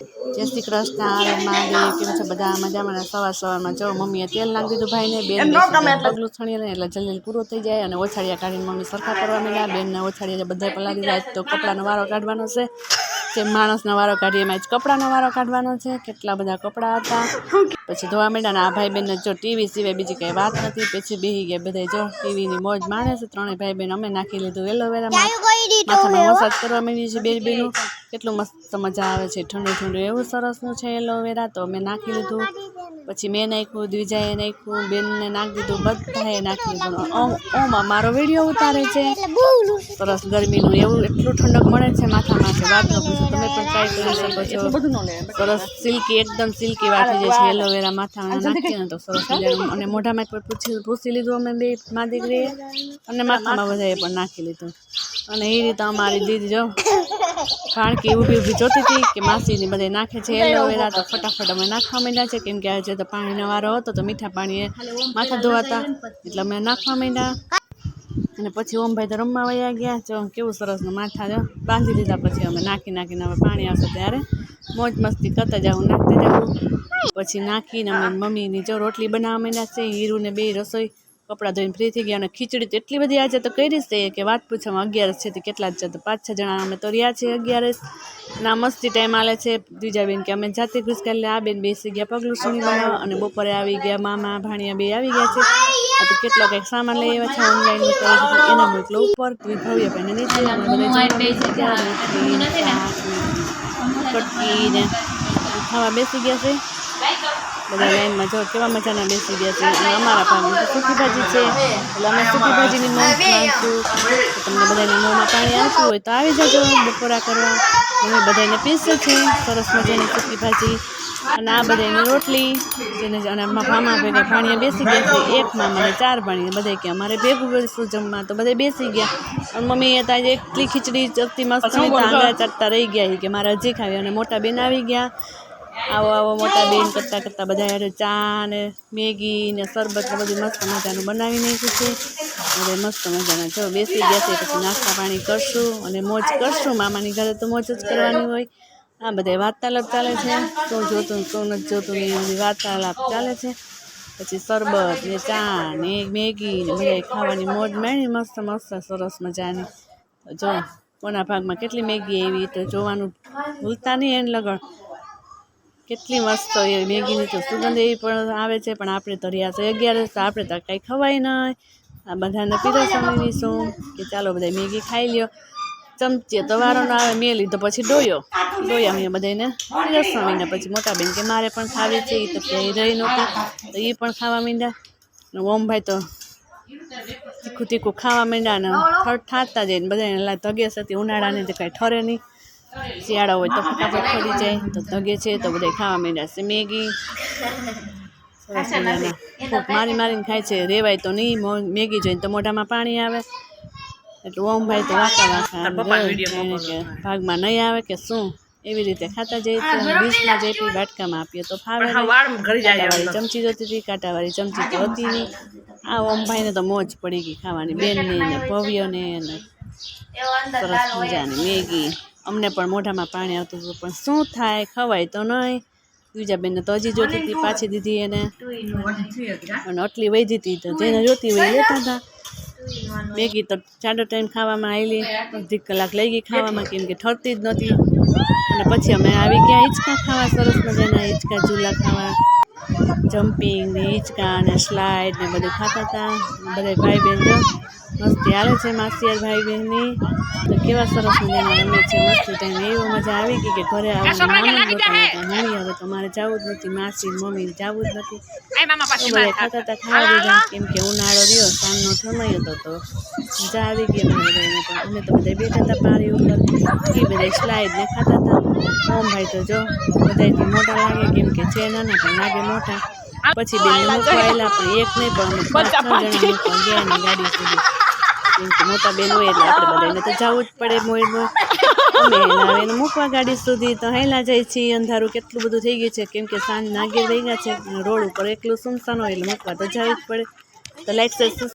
જય શ્રી કૃષ્ણ આવે મહાદેવ કેમ છે બધા? મજામાં સવાર સવારમાં જો મમ્મીએ તેલ નાખી દીધું ભાઈને બેન પગલું છણીએ ને એટલે જલ્દી પૂરો થઈ જાય અને ઓછાડિયા કાઢીને મમ્મી સરખા કરવા માંડ્યા. બેનને ઓછાડિયા બધા પલા દીધા તો કપડાનો વારો કાઢવાનો છે. જે માણસનો વારો કાઢીએ એમાં જ કપડાનો વારો કાઢવાનો છે. કેટલા બધા કપડાં હતા. પછી ધોવા માંડ્યા ને આ ભાઈ બહેનને જો ટીવી સિવાય બીજી કંઈ વાત નથી. પછી બેહી ગયા બધા જો ટીવીની મોજ માણે છે. ત્રણેય ભાઈ બહેન અમે નાખી લીધું એલોવેરામાં. માથામાં મસાજ કરવા માંડી છે બે બેનું કેટલું મસ્ત મજા આવે છે. ઠંડુ ઠંડુ એવું સરસનું છે એલોવેરા તો મેં નાખી લીધું. પછી મેં નાખ્યું દ્વિજાએ નાખ્યું બેનને નાખી દીધું બધાએ નાખી દીધું. ઓમાં મારો વીડિયો ઉતારે છે. સરસ ગરમીનું એવું એટલું ઠંડક મળે છે માથામાં છે વાત ન પૂછો. તમે પણ ટ્રાય કરી શકો છો. સરસ સિલ્કી એકદમ સિલ્કી વાત થઈ જાય છે. એલોવેરા માથામાં નાખીએ ને તો સરસ અને મોઢામાં પણ પૂછી પૂછી લીધું અમે બે મા દીકરીએ. અને માથામાં બધાએ પણ નાખી લીધું. અને એ રીતે અમારી દીદી જો કારણ કે ઊભી ઊભી જોતી હતી કે માસીની બધે નાખે છે. એલોવેરા તો ફટાફટ અમે નાખવા માંડ્યા છે. કેમ કે આજે તો પાણીનો વારો હતો તો મીઠા પાણીએ માથા ધોવાતા. એટલે અમે નાખવા માંડ્યા. અને પછી ઓમભાઈ તો રમવા વયા ગયા. જો કેવું સરસનું માથા જો બાંધી દીધા પછી અમે નાખી નાખીને હવે પાણી આવશે ત્યારે. મોજ મસ્તી કરતા જાઉં નાખતા જાઉં. પછી નાખીને અમે મમ્મીની જો રોટલી બનાવવા માંડ્યા છે. હીરુને બે રસોઈ કપડાં ધોઈને ફ્રી થઈ ગયા અને ખીચડી તો એટલી બધી આજે તો કરી છે કે વાત પૂછવામાં અગિયારસ છે તે કેટલા જ છે તો પાંચ છ જણા અમે તો રહ્યા છીએ અગિયારસ ના મસ્તી ટાઈમ આલે છે બીજા બેન કે અમે જાતે ઘૂસકાલે આ બેન બેસી ગયા પગલું સુણી બનાવવા અને બપોરે આવી ગયા મામા ભાણિયા બે આવી ગયા છે. આ તો કેટલો કંઈક સામાન લઈ આવ્યા છે ઓનલાઈન એના મોકલો ઉપર ભવ્ય ભાઈને નીચે કટકી ને ખાવા બેસી ગયા છે. બધા લાઈનમાં જો કેવા મજાના બેસી ગયા છે. અને અમારા તો સૂકી ભાજી છે. એટલે અમે સૂકી ભાજીની માનશું. તો તમને બધાને મોંમાં પાણી આવતું હોય તો આવી જજો બપોરા કરવા. અમે બધાને પીસે છે. સરસ મજાની સૂકી ભાજી અને આ બધાની રોટલી. જેને અને મામા ભેગા ભાણિયા બેસી ગયા છે. એક મામાને ચાર ભાણિયા બધા કે અમારે ભેગું કરીશું જમવા. તો બધા બેસી ગયા. અને મમ્મી હતા એકલી ખીચડી ચડતી મસ્ત આંગળા ચડતા રહી ગયા કે મારે હજી ખાવી અને મોટા બેન આવી ગયા. આવો આવો, મોટા બેન કરતાં કરતાં બધા હારે ચા ને મેગી ને શરબત ને બધું મસ્ત મજાનું બનાવી નાખ્યું છે. હવે મસ્ત મજાના જો બેસી ગયા છે, પછી નાસ્તા પાણી કરશું અને મોજ કરશું. મામાની ઘરે તો મોજ જ કરવાની હોય. આ બધા વાર્તાલાપ ચાલે છે. શું જોતું શું નથી જોતું ને એ વાર્તાલાપ ચાલે છે. પછી શરબત ને ચા ને મેગી ને બધા ખાવાની મોજ માણી મસ્ત મસ્ત સરસ મજાની. જો, કોના ભાગમાં કેટલી મેગી આવી તો જોવાનું ભૂલતા નહીં એને લગણ કેટલી મસ્ત એ મેગીની તો સુગંધ એવી પણ આવે છે, પણ આપણે તો રહ્યા છે અગિયાર તો આપણે તો કાંઈ ખવાય નહીં. આ બધાને પીરસવાની શું કે ચાલો બધા મેગી ખાઈ લ્યો. ચમચીએ તો વારો ના આવે, મેં લીધો પછી ડોયો. ડોયા મેં બધાને પીરસવાને પછી મોટા બેન કે મારે પણ ખાવી છે એ તો ક્યાંય રહી નહોતી. તો એ પણ ખાવા માંડ્યા. ઓમભાઈ તો તીખું તીખું ખાવા માંડ્યા ને ઠર ઠાતા જઈને લા ધગે હતી ઉનાળાની તો કાંઈ ઠરે નહીં. શિયાળા હોય તો ફટાફટ ખોલી જાય તો ધગે છે તો બધા ખાવા માંડ્યા છે. મેગી. સરસ મજાના. ખૂબ મારી મારીને ખાય છે. રેવાય તો નહીં મેગી જોઈને તો મોઢામાં પાણી આવે. એટલે ઓમભાઈ તો વાંકા વાંકા ભાગમાં નહીં આવે કે શું? એવી રીતે ખાતા જઈએ તો ડીશમાં જઈ પી બાટકામાં આપીએ તો ફાવે કાંટાવાળી ચમચી જોતી હતી કાંટાવાળી ચમચી તો હતી નહીં. આ ઓમભાઈને તો મોજ પડી ગઈ ખાવાની. બેનને ને ભવ્યને ને. સરસ મજાની. મેગી. અમને પણ મોઢામાં પાણી આવતું હતું પણ શું થાય? ખવાય તો નહીં. બીજા બેનને તો હજી જોતી હતી પાછી દીધી એને. અને આટલી વહી દીધી તો જેને જોતી હોય લેતા હતા. મેગી તો ચાડો ટાઈમ ખાવામાં આવેલી અડધી કલાક લઈ ગઈ ખાવામાં કેમ કે ઠરતી જ નહોતી. અને પછી અમે આવી ગયા હિંચકા ખાવા સરસ મજાના હિંચકા ઝૂલા ખાવા. જમ્પિંગ ને હિંચકા ને સ્લાઇડ ને બધું ખાતા હતા બધા ભાઈ બહેન જો મસ્તી આવે છે માસિયાર ભાઈ બહેનની તો કેવા સરસ મજાના રમે છે. મસ્તી ટાઈમ એવો મજા આવી ગઈ કે ઘરે લેતા. મમ્મી હવે તો મારે જવું જ નથી માસી મમ્મી જવું જ નથી. બધા ખાતા હતા ખાવા દીધા કેમ કે ઉનાળો રહ્યો સાંજનો સમય હતો તો મજા આવી ગઈ અમને બધાને તો. અમે તો બધા બેઠા હતા પાણી ઉપર. એ બધા સ્લાઇડ ને ખાતા હતા. ઓમ ભાઈ તો જો બધાથી મોટા લાગે કેમ કે છે નાના પણ લાગે મોટા. પછી બે મૂકવાયેલા પણ એક નહીં પણ અમે છ જણા ગયા ગાડી સુધી. કેમ કે મોટા બેન હોય એટલે આપણે બધાને તો જવું જ પડે મોય મોય. મૂકવા ગાડી સુધી તો હેલા જાય છીએ. અંધારું કેટલું બધું થઈ ગયું છે. કેમ કે સાંજ નાગેર વહી ગયા છે. રોડ ઉપર એકલું સુમસાન હોય એટલે મૂકવા તો જવું જ પડે. તો લાઈટ